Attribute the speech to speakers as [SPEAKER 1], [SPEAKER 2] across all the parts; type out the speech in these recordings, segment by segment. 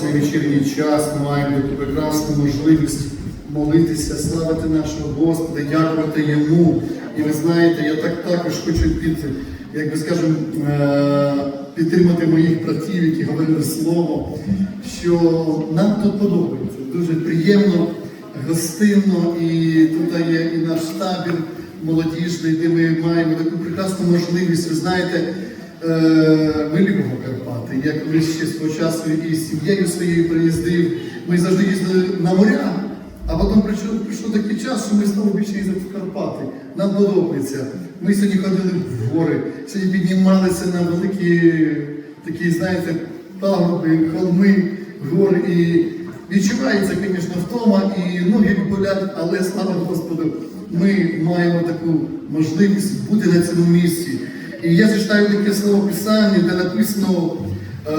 [SPEAKER 1] цей вечірній час ми маємо таку прекрасну можливість молитися, славити нашого Господа, дякувати Йому. І ви знаєте, я так також хочу під, як би скажемо, е, підтримати моїх братів, які говорили слово, що нам тут подобається. Дуже приємно, гостинно, і тут є і наш табір молодіжний, де ми маємо таку прекрасну можливість. Ви знаєте, Е, Ми любимо Карпати. Я колись ще свого часу із сім'єю своєю приїздив. Ми завжди їздили на моря, а потім прийшов, прийшов такий час, що ми знову більше їздили в Карпати. Нам подобається. Ми сьогодні ходили в гори, сьогодні піднімалися на великі такі, знаєте, пагорби, холми, гори. І відчувається, звісно, втома і ноги болять, але слава Господу, ми маємо таку можливість бути на цьому місці. І я зачитаю таке слово Писання, де написано е,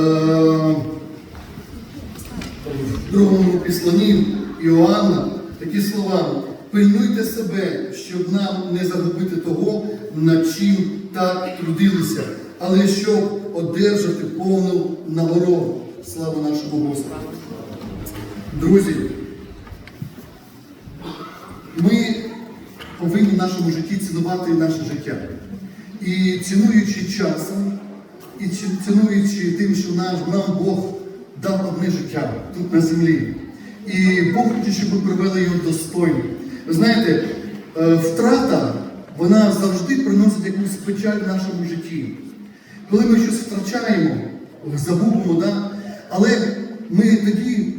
[SPEAKER 1] в другому післанні Іоанна такі слова. Пильнуйте себе, щоб нам не загубити того, над чим так трудилися, але щоб одержати повну нагороду. Слава нашому Господу. Друзі, ми повинні в нашому житті цінувати наше життя. І цінуючи часом, і цінуючи тим, що наш, нам Бог дав одне життя тут на землі. І Бог хоче, щоб ми провели його достойно. Ви знаєте, е, втрата, вона завжди приносить якусь печаль в нашому житті. Коли ми щось втрачаємо, загубимо, да? але ми тоді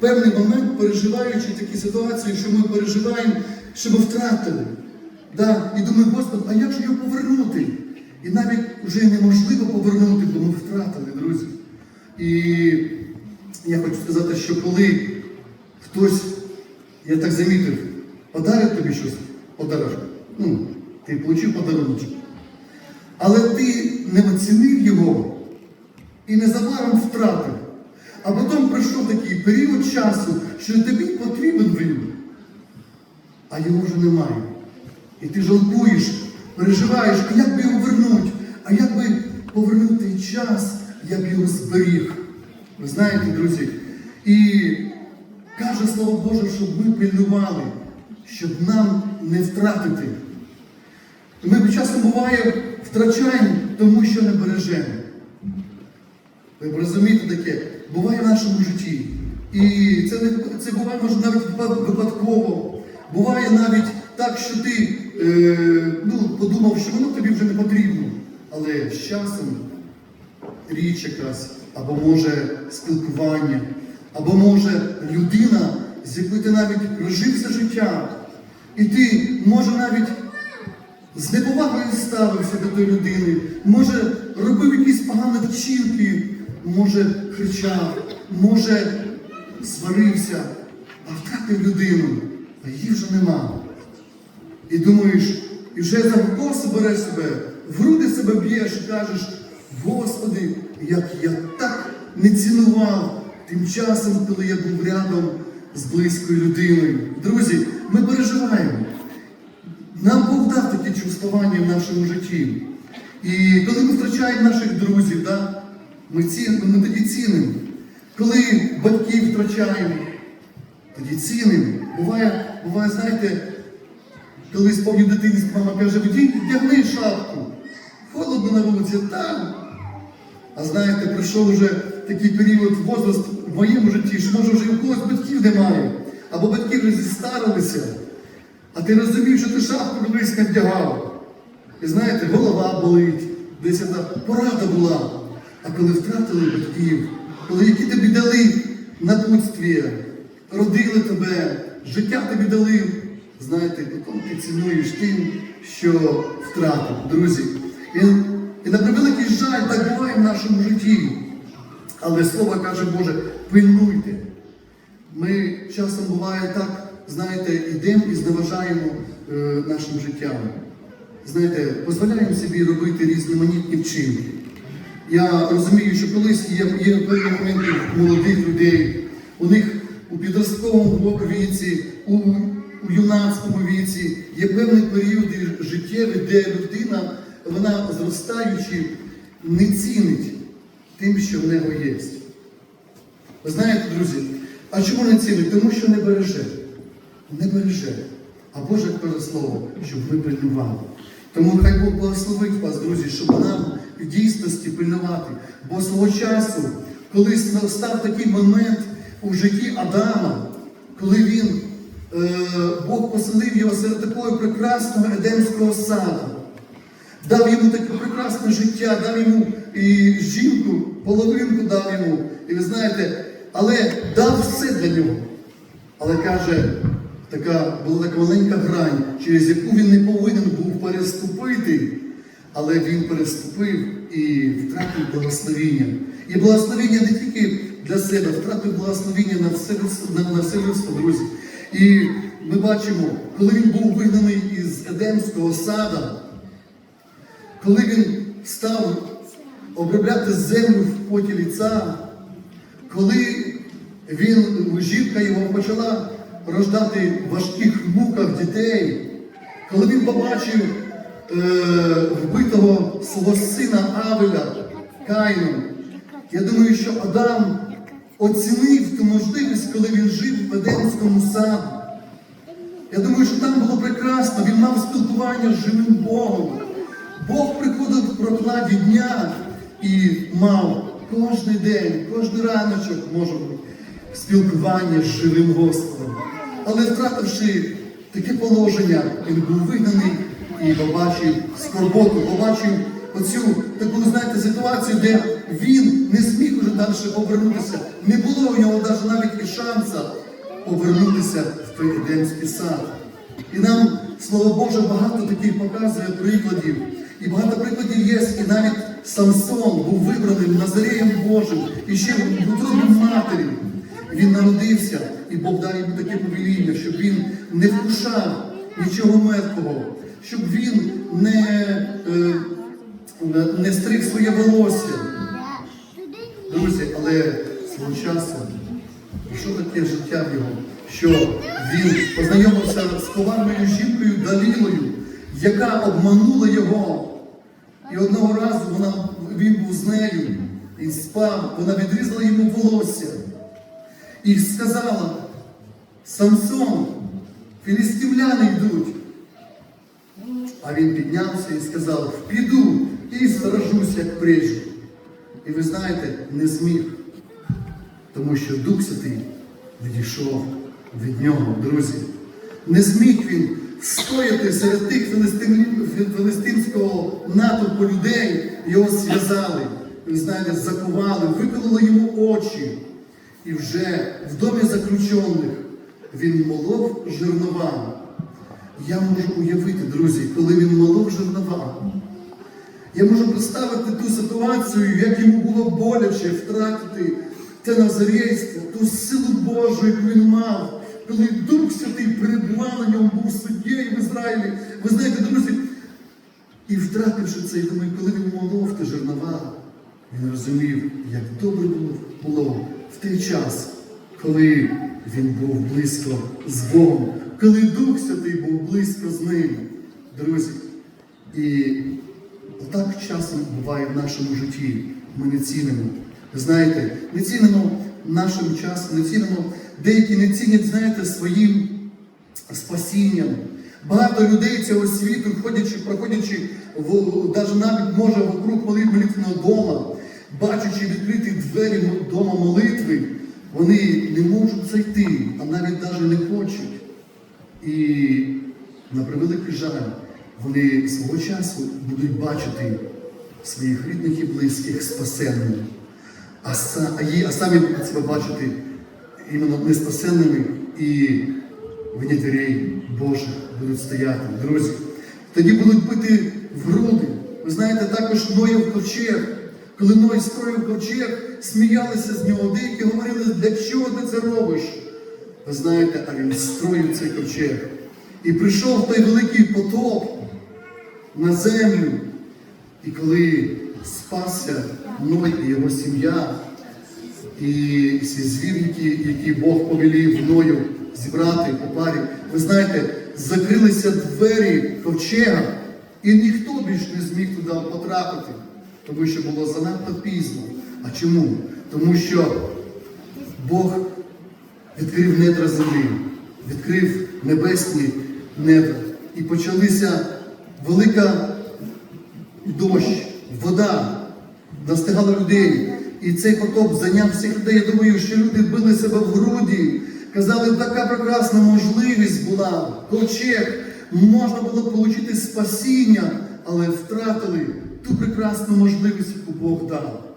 [SPEAKER 1] певний момент, переживаючи такі ситуації, що ми переживаємо, що ми втратили. Да? І думаю, Господи, а як же його повернути? І навіть вже неможливо повернути, бо ми втратили, друзі. І я хочу сказати, що коли хтось, я так замітив, подарить тобі щось, подарунок, ну, ти отримав подарунок, але ти не оцінив його і незабаром втратив. А потім прийшов такий період часу, що тобі потрібен він, а його вже немає. І ти жалкуєш, переживаєш, а як би його вернути? А як би повернути час, я б його зберіг. Ви знаєте, друзі, і каже Слово Боже, щоб ми пильнували, щоб нам не втратити. Ми часом буває втрачаємо, тому що не бережемо. Ви розумієте таке? Буває в нашому житті. І це, це буває може навіть випадково. Буває навіть так, що ти е, ну, подумав, що воно тобі вже не потрібно. Але з часом річ якась, або може спілкування, або може людина, з якою ти навіть прожив все життя. І ти може навіть з неповагою ставився до тої людини, може робив якісь погані вчинки, може кричав, може сварився, а втратив людину, а її вже нема. І думаєш, і вже за коси береш себе, в груди себе б'єш і кажеш, Господи, як я так не цінував тим часом, коли я був рядом з близькою людиною. Друзі, ми переживаємо. Нам Бог дав такі чувствування в нашому житті. І коли ми втрачаємо наших друзів, да, ми, цін, ми тоді цінимо. Коли батьків втрачаємо, тоді цінимо. Буває, буває, знаєте, коли сповню дитинство, мама каже, «Вдій, вдягни шапку. Холодно на вулиці, там. А знаєте, прийшов вже такий період возраст в моєму житті, що може вже у когось батьків немає, або батьки вже зістарилися. А ти розумів, що ти шапку колись не вдягав. І знаєте, голова болить, десь одна порада була. А коли втратили батьків, коли які тобі дали напутствія, родили тебе, життя тобі дали, знаєте, потім ти цінуєш тим, що втратив, друзі. І, і на превеликий жаль так буває в нашому житті. Але слово каже Боже, пильнуйте. Ми часом буває так, знаєте, йдемо і зневажаємо е, нашим життям. Знаєте, дозволяємо собі робити різноманітні вчинки. Я розумію, що колись є, є певні моменти молодих людей, у них у підростковому віці, у, у юнацькому віці є певні періоди життєві, де людина, вона зростаючи, не цінить тим, що в нього є. Ви знаєте, друзі, а чому не цінить? Тому що не береже. Не береже. А Боже каже слово, щоб ви пильнували. Тому хай Бог благословить вас, друзі, щоб нам в дійсності пильнувати. Бо свого часу, коли став такий момент у житті Адама, коли він, Бог поселив його серед такого прекрасного Едемського саду, дав йому таке прекрасне життя, дав йому і жінку, половинку дав йому. І ви знаєте, але дав все для нього. Але каже, така була така маленька грань, через яку він не повинен був переступити, але він переступив і втратив благословіння. І благословіння не тільки для себе, втратив благословіння на все, людство- на все людство, друзі. І ми бачимо, коли він був вигнаний із Едемського сада, коли він став обробляти землю в поті ліца, коли він, жінка його почала рождати в важких муках дітей, коли він побачив е, вбитого свого сина Авеля Каїном, я думаю, що Адам оцінив ту можливість, коли він жив в Едемському саду. Я думаю, що там було прекрасно, він мав спілкування з живим Богом. Бог приходив в прокладі дня і мав кожен день, кожен раночок, може бути, спілкування з живим Господом. Але втративши таке положення, він був вигнаний і побачив скорботу, побачив оцю таку, знаєте, ситуацію, де він не зміг уже далі повернутися. Не було у нього навіть і шанса повернутися в той Едемський сад. І нам, Слово Боже, багато таких показує прикладів. І багато прикладів є, і навіть Самсон був вибраним Назареєм Божим, і ще в утробі матері. Він народився, і Бог дав йому таке повеління, щоб він не вкушав нічого мертвого, щоб він не, е, не- стриг своє волосся. Друзі, але свого часу що таке життя в його? Що він познайомився з коварною жінкою Далілою, яка обманула його. І одного разу вона, він був з нею і спав, вона відрізала йому волосся і сказала: Самсон, філістимляни йдуть. А він піднявся і сказав: піду і сторожусь, як прежде. І ви знаєте, не зміг, тому що Дух Святий відійшов від нього, друзі. Не зміг він стояти серед тих філистимського натовпу людей, його зв'язали, ви знаєте, закували, викололи йому очі. І вже в домі заключених він молов жернова. Я можу уявити, друзі, коли він молов жернова. Я можу представити ту ситуацію, як йому було боляче втратити те назарейство, ту силу Божу, яку він мав, коли Дух Святий перебував на ньому, був суддєю в Ізраїлі. Ви знаєте, друзі, і втративши це, я думаю, коли він молов те жернова, він розумів, як добре було в той час, коли він був близько з Богом, коли Дух Святий був близько з ним. Друзі, і отак часом буває в нашому житті. Ми не цінимо. Знаєте, не цінимо нашим часом, не цінимо, деякі не цінять, знаєте, своїм спасінням. Багато людей цього світу, ходячи, проходячи навіть навіть може вокруг молитвеного дома, бачачи відкриті двері дома молитви, вони не можуть зайти, а навіть навіть не хочуть. І на превеликий жаль, вони свого часу будуть бачити своїх рідних і близьких спасенними, а, самі будуть себе бачити іменно неспасенними і вні дверей Божих будуть стояти. Друзі, тоді будуть бити в груди. Ви знаєте, також Ноєв ковчег. Коли Ной строїв ковчег, сміялися з нього. Деякі говорили, для чого ти це робиш? Ви знаєте, а він строїв цей ковчег. І прийшов той великий потоп на землю. І коли спасся Ной і його сім'я, і всі звірники, які Бог повелів Ною зібрати по парі, ви знаєте, закрилися двері ковчега, і ніхто більш не зміг туди потрапити, тому що було занадто пізно. А чому? Тому що Бог відкрив недра землі, відкрив небесні недра. І почалися велика дощ, вода настигала людей. І цей потоп зайняв всіх людей. Я думаю, що люди били себе в груді, казали, така прекрасна можливість була, ковчег, можна було отримати спасіння, але втратили ту прекрасну можливість, яку Бог дав.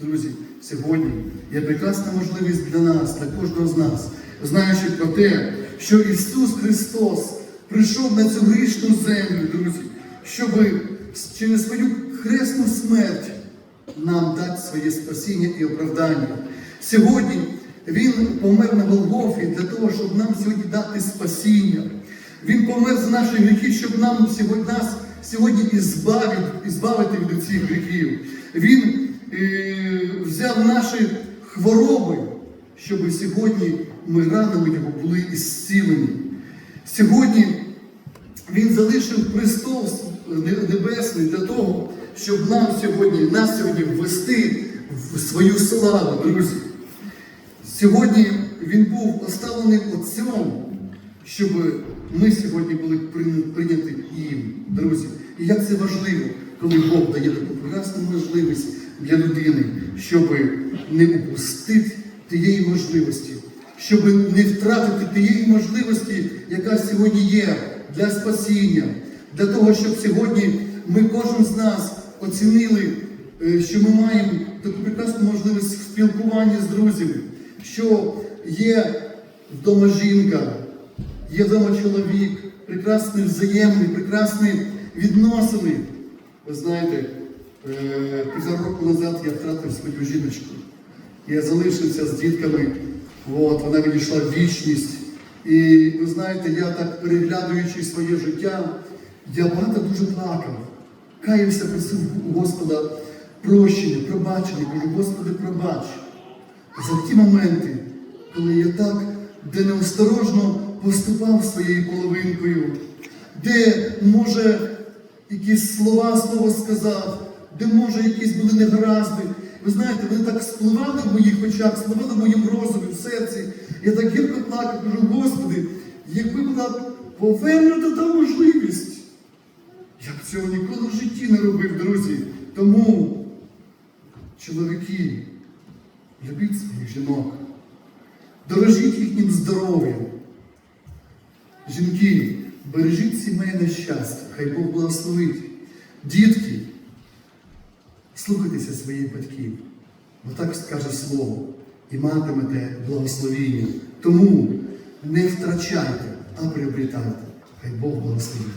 [SPEAKER 1] Друзі, сьогодні є прекрасна можливість для нас, для кожного з нас, знаючи про те, що Ісус Христос прийшов на цю грішну землю, друзі, щоб через свою хресну смерть нам дати своє спасіння і оправдання. Сьогодні Він помер на Голгофі для того, щоб нам сьогодні дати спасіння. Він помер за наші гріхи, щоб нам сьогодні нас сьогодні ізбавити, ізбавити від цих гріхів. Він е, взяв наші хвороби, щоб сьогодні ми ранами його були ізцілені. Сьогодні він залишив престол небесний для того, щоб нам сьогодні, нас сьогодні ввести в свою славу, друзі. Сьогодні він був поставлений Отцем, щоб ми сьогодні були прийняті їм, друзі. І як це важливо, коли Бог дає таку прекрасну можливість для людини, щоб не упустити тієї можливості, щоб не втратити тієї можливості, яка сьогодні є для спасіння, для того, щоб сьогодні ми кожен з нас оцінили, е, що ми маємо таку прекрасну можливість спілкування з друзями, що є вдома жінка, є вдома чоловік, прекрасні взаємні, прекрасні відносини. Ви знаєте, е, півтора року назад я втратив свою жіночку. Я залишився з дітками, от, вона відійшла в вічність. І ви знаєте, я так переглядаючи своє життя, я багато дуже плакав. Каявся, просив у Господа прощення, пробачення. Кажу, Господи, пробач. За ті моменти, коли я так, де неосторожно поступав своєю половинкою, де, може, якісь слова слово сказав, де, може, якісь були негаразди. Ви знаєте, вони так спливали в моїх очах, спливали в моїм розумі, в серці. Я так гірко плакав, кажу, Господи, якби була повернута та можливість, я б цього ніколи в житті не робив, друзі. Тому, чоловіки, любіть своїх жінок, дорожіть їхнім здоров'ям. Жінки, бережіть сімейне щастя, хай Бог благословить. Дітки, слухайтеся своїх батьків, бо так скаже слово, і матимете благословіння. Тому не втрачайте, а приобретайте. Хай Бог благословить.